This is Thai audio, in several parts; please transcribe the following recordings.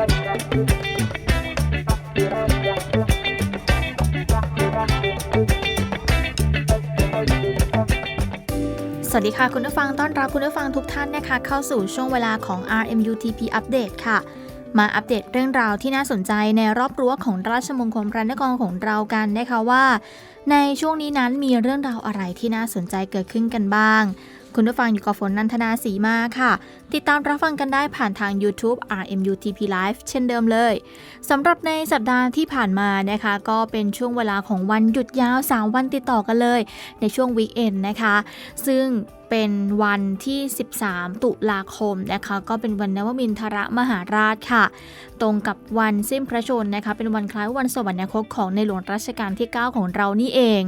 สวัสดีค่ะคุณผู้ฟังต้อนรับคุณผู้ฟังทุกท่านนะคะ เข้าสู่ช่วงเวลาของ RMUTP Update ค่ะ มาอัปเดตเรื่องราวที่น่าสนใจในรอบรั้วของราชมงคลพระนครของเรากันนะคะว่า ในช่วงนี้นั้นมีเรื่องราวอะไรที่น่าสนใจเกิดขึ้นกันบ้าง คุณผู้ฟังอยู่กับฝนนันทนาสีมาค่ะ ติดตามรับฟังกันได้ผ่านทาง YouTube RMUTP Live เช่นเดิมเลยสำหรับในสัปดาห์ที่ผ่านมานะคะ ก็เป็นช่วงเวลาของวันหยุดยาว 3 วันติดต่อกันเลย ในช่วงวีคเอนนะคะ ซึ่ง เป็นวันที่ 13 ตุลาคมนะคะ ก็เป็นวันนวมินทรมหาราชค่ะ ตรงกับวันสิ้นพระชนนะคะ เป็นวันคล้ายวันสวรรคตของในหลวงรัชกาลที่ 9 ของเรานี่เอง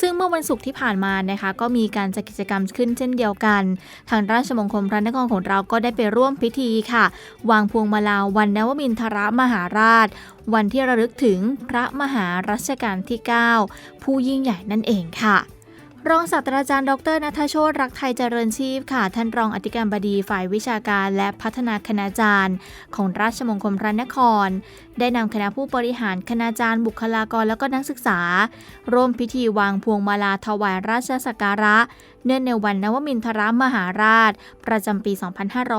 ซึ่งเมื่อวันศุกร์ที่ผ่านมานะคะ ก็มีการจัดกิจกรรมขึ้นเช่นเดียวกัน ทางราชมงคลพระนครของเราก็ได้ไปร่วมพิธีค่ะ วางพวงมาลาวันนวมินทรมหาราช วันที่ระลึกถึงพระมหารัชกาลที่ 9 ผู้ยิ่งใหญ่นั่นเองค่ะ รองศาสตราจารย์ ดรนัทโชตรักไทยเจริญชีพค่ะ ท่านรองอธิการบดีฝ่ายวิชาการและพัฒนาคณาจารย์ ของราชมงคลพระนคร ได้นำคณะผู้บริหารคณาจารย์ บุคลากรและก็นักศึกษา ร่วมพิธีวางพวงมาลาถวายราชสักการะ เนื่องในวันนวมินทรมหาราช ประจำปี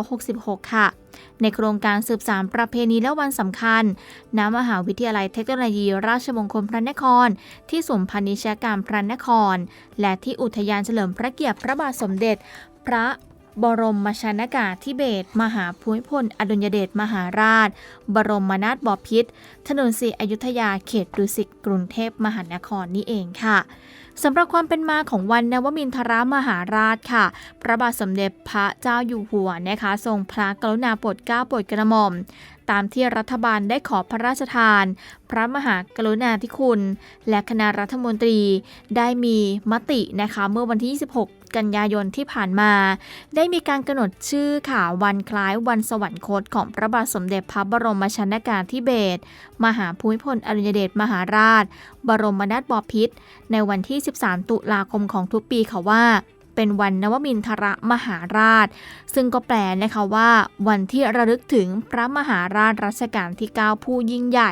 2566 ค่ะ ในโครงการสืบสานประเพณีและวันสำคัญ ณ มหาวิทยาลัยเทคโนโลยี ราชมงคลพระนคร ที่ศูนย์พาณิชการพระนคร และที่อุทยานเฉลิมพระเกียรติพระบาทสมเด็จ พระบรมชนากาธิเบศมหาภูมิพล อดุลยเดชมหาราช บรมนาถบพิตรถนนสีอยุธยาเขตดุสิตกรุงเทพมหานครนี่เองค่ะ สำหรับความเป็นมาของวันนวมินทรมหาราชค่ะ พระบาทสมเด็จพระเจ้าอยู่หัวนะคะ ทรงพระกรุณาโปรดเกล้าโปรดกระหม่อม ตามที่รัฐบาลได้ขอพระราชทาน พระมหากรุณาธิคุณ และคณะรัฐมนตรีได้มีมตินะคะเมื่อวันที่ 26 กันยายนที่ผ่านมา ได้มีการกำหนดชื่อค่ะวันคล้ายวันสวรรคตของพระบาทสมเด็จพระบรมชนกาธิเบศรมหาภูมิพลอดุลยเดชมหาราช บรมนาถบพิตรในวันที่ 13 ตุลาคมของทุกปีค่ะว่า เป็นวันนวมินทรมหาราช ซึ่งก็แปลนะคะว่า วันที่ระลึกถึงพระมหาราชรัชกาลที่ 9 ผู้ยิ่งใหญ่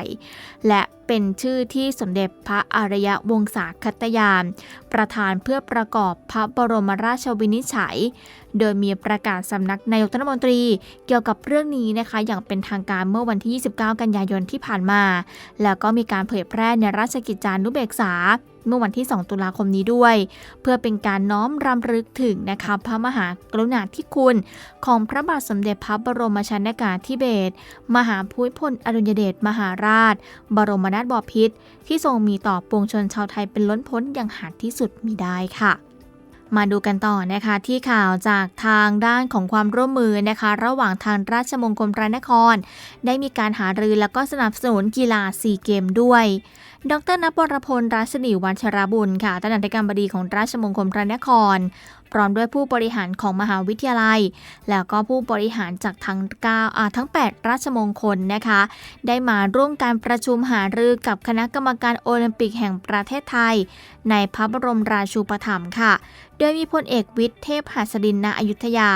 และเป็นชื่อที่สมเด็จพระอารยวงศาคตยาน ประธานเพื่อประกอบพระบรมราชวินิจฉัย โดยมีประกาศสำนักนายกรัฐมนตรีเกี่ยวกับเรื่องนี้นะคะ อย่างเป็นทางการเมื่อวันที่ 29 กันยายนที่ผ่านมา แล้วก็มีการเผยแพร่ในราชกิจจานุเบกษาเมื่อวันที่ 2 ตุลาคมนี้ด้วย เพื่อเป็นการน้อมรำลึกถึงนะคะพระมหากรุณาธิคุณ ของพระบาทสมเด็จพระบรมชนกาธิเบศรมหาภูมิพลอดุลยเดชมหาราช บรมนาถบพิตรที่ทรงมีต่อปวงชนชาวไทยเป็นล้นพ้นอย่างหาดที่สุดมีได้ค่ะ มาดูกันต่อนะคะที่ข่าวจากทางด้านของความร่วมมือนะคะ ระหว่างทางราชมงคลพระนคร ได้มีการหารือและก็สนับสนุนกีฬาซีเกมด้วย ดรนปรพลรัศมีวัชรบุญค่ะท่านอธิการบดีของราชมงคลพระนคร พร้อมด้วยผู้บริหารของมหาวิทยาลัย แล้วก็ผู้บริหารจากทั้ง9อ่าทั้ง 8 ราชมงคลนะคะ ได้มาร่วมการประชุมหารือกับคณะกรรมการโอลิมปิกแห่งประเทศไทยในพระบรมราชูปถัมภ์ค่ะ โดยมีพลเอกวิทย์เทพหัสดินณอยุธยา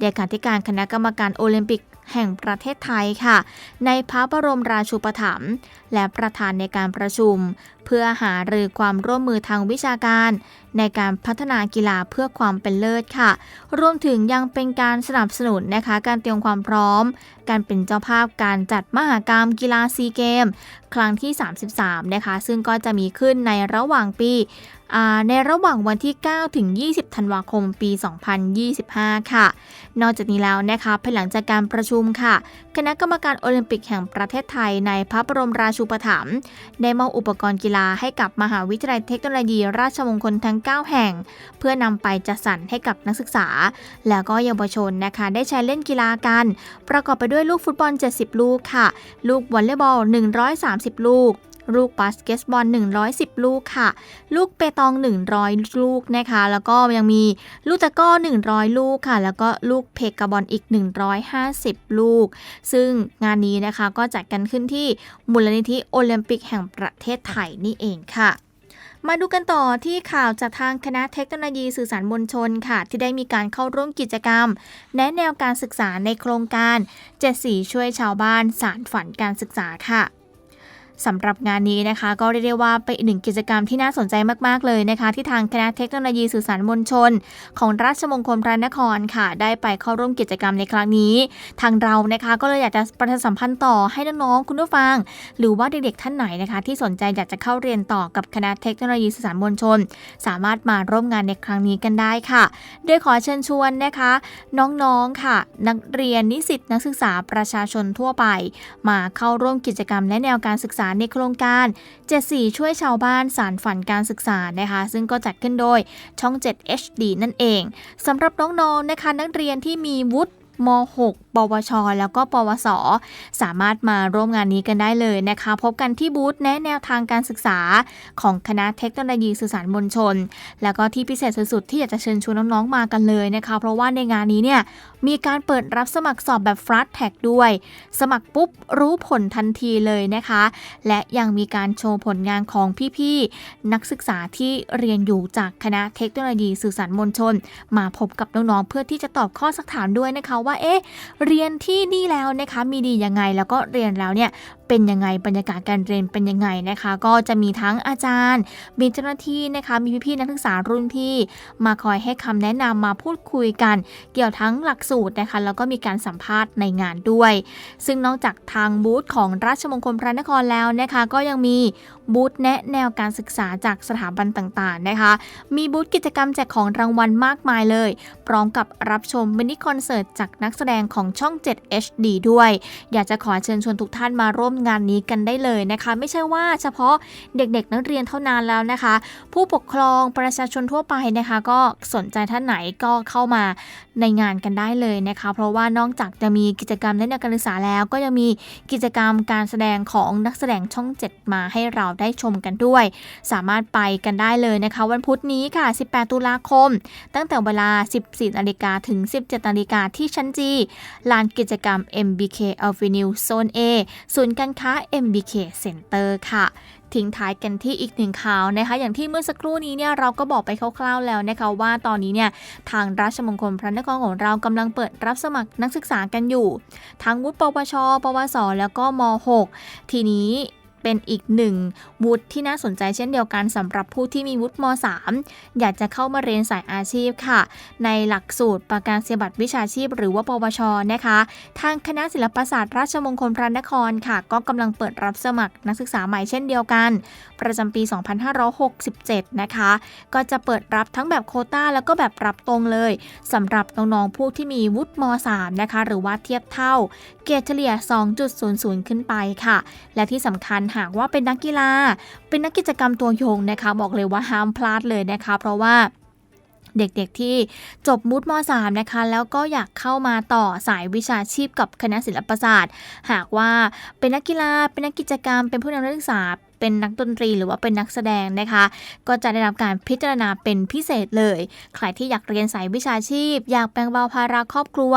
เลขาธิการคณะกรรมการโอลิมปิกแห่งประเทศไทยค่ะ ในพระบรมราชูปถัมภ์และประธานในการประชุม เพื่อหารือความร่วมมือทางวิชาการ ในการพัฒนากีฬาเพื่อความเป็นเลิศค่ะ รวมถึงยังเป็นการสนับสนุนนะคะ การเตรียมความพร้อม การเป็นเจ้าภาพการจัดมหากรรมกีฬาซีเกม ครั้งที่ 33 นะคะ ซึ่งก็จะมีขึ้นในระหว่างปีในระหว่างวันที่ 9 ถึง 20 ธันวาคม ปี 2025 ค่ะ นอกจากนี้แล้วนะคะภายหลังจากการประชุมค่ะ คณะกรรมการโอลิมปิกแห่งประเทศไทยในพระบรมราชูปถัมภ์ได้มอบอุปกรณ์กีฬาให้กับมหาวิทยาลัยเทคโนโลยีราชมงคลทั้ง 9 แห่ง เพื่อนำไปจัดสรรให้กับนักศึกษา แล้วก็เยาวชนนะคะ ได้ใช้เล่นกีฬากัน ประกอบไปด้วยลูกฟุตบอล 70 ลูกค่ะ ลูกวอลเลย์บอล 130 ลูก ลูกบาสเกตบอล 110 ลูกค่ะ ลูกเปตอง 100 ลูกนะคะ แล้วก็ยังมีลูกตะกร้อ 100 ลูกค่ะ แล้วก็ลูกเพกกาบอลอีก 150 ลูก ซึ่งงานนี้นะคะก็จัดกันขึ้นที่มูลนิธิโอลิมปิกแห่งประเทศไทยนี่เองค่ะมาดูกันต่อที่ข่าวจากทางคณะเทคโนโลยีสื่อสารมวลชนค่ะ ที่ได้มีการเข้าร่วมกิจกรรม แนะแนวการศึกษาในโครงการเจ็ดสีช่วยชาวบ้านสารฝันการศึกษาค่ะ สำหรับงานนี้นะคะ ก็เรียกได้ว่าเป็นหนึ่งกิจกรรมที่น่าสนใจมาก ๆ เลยนะคะ ที่ทางคณะเทคโนโลยีสื่อสารมวลชน ของราชมงคลพระนครค่ะ ได้ไปเข้าร่วมกิจกรรมในครั้งนี้ ทางเรานะคะก็เลยอยากจะประชาสัมพันธ์ต่อให้น้องๆคุณผู้ฟัง หรือว่าเด็กๆท่านไหนนะคะ ที่สนใจอยากจะเข้าเรียนต่อกับคณะเทคโนโลยีสื่อสารมวลชน สามารถมาร่วมงานในครั้งนี้กันได้ค่ะ โดยขอเชิญชวนนะคะ น้องๆค่ะ นักเรียนนิสิตนักศึกษาประชาชนทั่วไป มาเข้าร่วมกิจกรรมและแนวการศึกษาในโครงการ 74 ช่วยชาวบ้านสารฝันการศึกษานะคะ ซึ่งก็จัดขึ้นโดยช่อง 7 HD นั่นเองสำหรับน้องๆนะคะ นักเรียนที่มีวุฒิม .6 ปวช แล้วก็ปวส สามารถมาร่วมงานนี้กันได้เลยนะคะ พบกันที่บูธแนะแนวทางการศึกษาของคณะเทคโนโลยีสื่อสารมวลชน แล้วก็ที่พิเศษสุดๆที่อยากจะเชิญชวนน้องๆมากันเลยนะคะ เพราะว่าในงานนี้เนี่ยมีการเปิดรับสมัครสอบแบบ fast tag ด้วย สมัครปุ๊บรู้ผลทันทีเลยนะคะ และยังมีการโชว์ผลงานของพี่ๆนักศึกษาที่เรียนอยู่จากคณะเทคโนโลยีสื่อสารมวลชน มาพบกับน้องๆเพื่อที่จะตอบข้อสักถามด้วยนะคะว่าเอ๊ะเรียนที่นี่แล้วนะคะมีดียังไงแล้วก็เรียนแล้วเนี่ย เป็นยังไงบรรยากาศการเรียนเป็นยังไงนะคะ ก็จะมีทั้งอาจารย์ มีเจ้าหน้าที่นะคะมีพี่ๆนักศึกษารุ่นพี่ มาคอยให้คำแนะนำมาพูดคุยกัน เกี่ยวทั้งหลักสูตรนะคะแล้วก็มีการสัมภาษณ์ในงานด้วย ซึ่งนอกจากทางบูธของราชมงคลพระนครแล้วนะคะก็ยังมีบูธแนะแนวการศึกษาจากสถาบันต่างๆนะคะ มีบูธกิจกรรมแจกของรางวัลมากมายเลย พร้อมกับรับชมมินิคอนเสิร์ตจากนักแสดงของช่อง 7 HD ด้วย อยากจะขอเชิญชวนทุกท่านมาร่วมงานนี้กันได้เลยนะคะ ไม่ใช่ว่าเฉพาะเด็กๆนักเรียนเท่านั้นแล้วนะคะ ผู้ปกครองประชาชนทั่วไปนะคะ ก็สนใจท่านไหนก็เข้ามาในงานกันได้เลยนะคะ เพราะว่านอกจากจะมีกิจกรรมในแนการศึกษาแล้ว ก็ยังมีกิจกรรมการแสดงของนักแสดงช่อง 7 มาให้เราได้ชมกันด้วย สามารถไปกันได้เลยนะคะ วันพุธนี้ค่ะ 18 ตุลาคม ตั้งแต่เวลา 14นาฬิกาถึง 17นาฬิกาที่ชั้นจีลานกิจกรรม MBK Avenue Zone A ศูนย์การค้า MBK Center ค่ะทิ้งท้ายกันที่อีกหนึ่งข่าวนะคะ อย่างที่เมื่อสักครู่นี้เนี่ยเราก็บอกไปคร่าวๆแล้วนะคะว่าตอนนี้เนี่ยทางราชมงคลพระนครของเรากำลังเปิดรับสมัครนักศึกษากันอยู่ ทั้งวุฒิปวช ปวส แล้วก็ม .6 ทีนี้ เป็นอีกหนึ่งวุฒิที่น่าสนใจเช่นเดียวกันสำหรับผู้ที่มีวุฒิม .3 อยากจะเข้ามาเรียนสายอาชีพค่ะ ในหลักสูตรประกาศนียบัตรวิชาชีพ หรือว่าปวชนะคะ ทางคณะศิลปศาสตร์ราชมงคลพระนครค่ะ ก็กำลังเปิดรับสมัครนักศึกษาใหม่เช่นเดียวกัน ประจำปี 2567 นะคะ ก็จะเปิดรับทั้งแบบโคต้าแล้วก็แบบรับตรงเลยสำหรับน้องๆผู้ที่มีวุฒิม .3 นะคะ หรือว่าเทียบเท่า เกรดเฉลี่ย 2.00 ขึ้นไปค่ะ และที่สำคัญหากว่าเป็นนักกีฬา เป็นนักกิจกรรมตัวยงนะคะ บอกเลยว่าห้ามพลาดเลยนะคะ เพราะว่าเด็กๆที่จบมุดม .3 นะคะ แล้วก็อยากเข้ามาต่อสายวิชาชีพกับคณะศิลปศาสตร์ หากว่าเป็นนักกีฬาเป็นนักกิจกรรม เป็นผู้นำนักศึกษา เป็นนักดนตรีหรือว่าเป็นนักแสดงนะคะ ก็จะได้รับการพิจารณาเป็นพิเศษเลย ใครที่อยากเรียนสายวิชาชีพ อยากแบ่งเบาภาระครอบครัว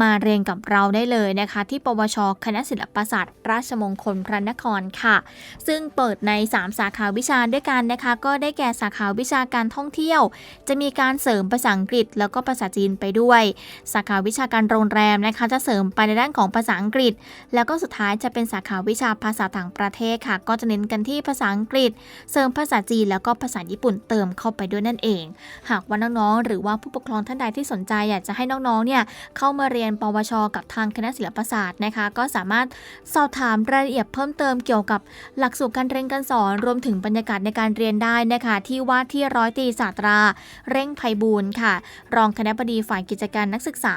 มาเรียนกับเราได้เลยนะคะ ที่ปวช คณะศิลปศาสตร์ราชมงคลพระนครค่ะ ซึ่งเปิดใน 3 สาขาวิชาด้วยกันนะคะ ก็ได้แก่สาขาวิชาการท่องเที่ยว จะมีการเสริมภาษาอังกฤษ แล้วก็ภาษาจีนไปด้วย สาขาวิชาการโรงแรมนะคะ จะเสริมไปในด้านของภาษาอังกฤษ แล้วก็สุดท้ายจะเป็นสาขาวิชาภาษาต่างประเทศค่ะ ก็จะเน้นกันที่ภาษาอังกฤษ เสริมภาษาจีนแล้วก็ภาษาญี่ปุ่นเติมเข้าไปด้วยนั่นเอง หากว่าน้องๆหรือว่าผู้ปกครองท่านใดที่สนใจอยากจะให้น้องๆเนี่ยเข้ามาเรียนปวช กับทางคณะศิลปศาสตร์นะคะ ก็สามารถสอบถามรายละเอียดเพิ่มเติมเกี่ยวกับหลักสูตรการเรียนการสอนรวมถึงบรรยากาศในการเรียนได้นะคะที่ว่าที่ร้อยตีศาสตรา เร่งไพบูลค่ะ รองคณะบดีฝ่ายกิจการนักศึกษา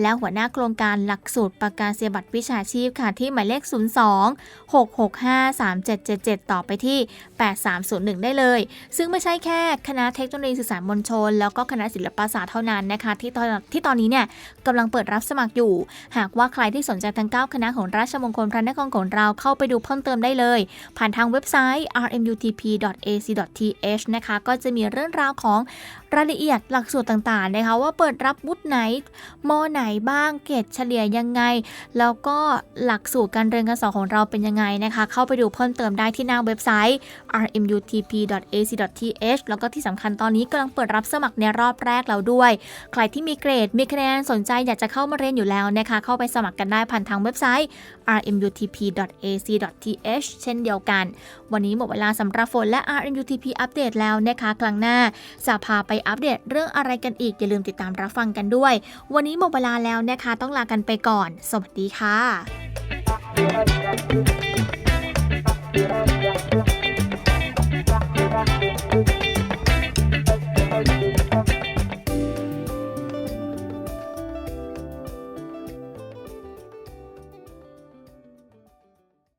และหัวหน้าโครงการหลักสูตรประกาศนียบัตรวิชาชีพค่ะที่หมายเลข 02 665 3777ต่อไปที่ 8301 ได้เลย ซึ่งไม่ใช่แค่คณะเทคโนโลยีสื่อสารมวลชน แล้วก็คณะศิลปศาสตร์เท่านั้นนะคะ ที่ตอนที่ตอนนี้เนี่ยกำลังเปิดรับสมัครอยู่ หากว่าใครที่สนใจทั้ง 9 คณะของราชมงคลพระนครของเราเข้าไปดูเพิ่มเติมได้เลย ผ่านทางเว็บไซต์ rmutp.ac.th นะคะก็จะมีเรื่องราวของรายละเอียดหลักสูตรต่างๆนะคะว่าเปิดรับวุฒิไหนมอไหนบ้างเกรดเฉลี่ยยังไง แล้วก็หลักสูตรการเรียนการสอนของเราเป็นยังไงนะคะ เข้าไปดูเพิ่มเติมได้ที่หน้าเว็บไซต์ rmutp.ac.th แล้วก็ที่สำคัญตอนนี้กำลังเปิดรับสมัครในรอบแรกแล้วด้วย ใครที่มีเกรดมีคะแนนสนใจอยากจะเข้ามาเรียนอยู่แล้วนะคะ เข้าไปสมัครกันได้ผ่านทางเว็บไซต์ rmutp.ac.th เช่นเดียวกัน วันนี้หมดเวลาสำหรับฝนและ RMUTP อัปเดตแล้วนะคะ ครั้งหน้าจะพาไปอัปเดตเรื่องอะไรกันอีก อย่าลืมติดตามรับฟังกันด้วย วันนี้หมดเวลาแล้วนะคะ ต้องลากันไปก่อน สวัสดีค่ะ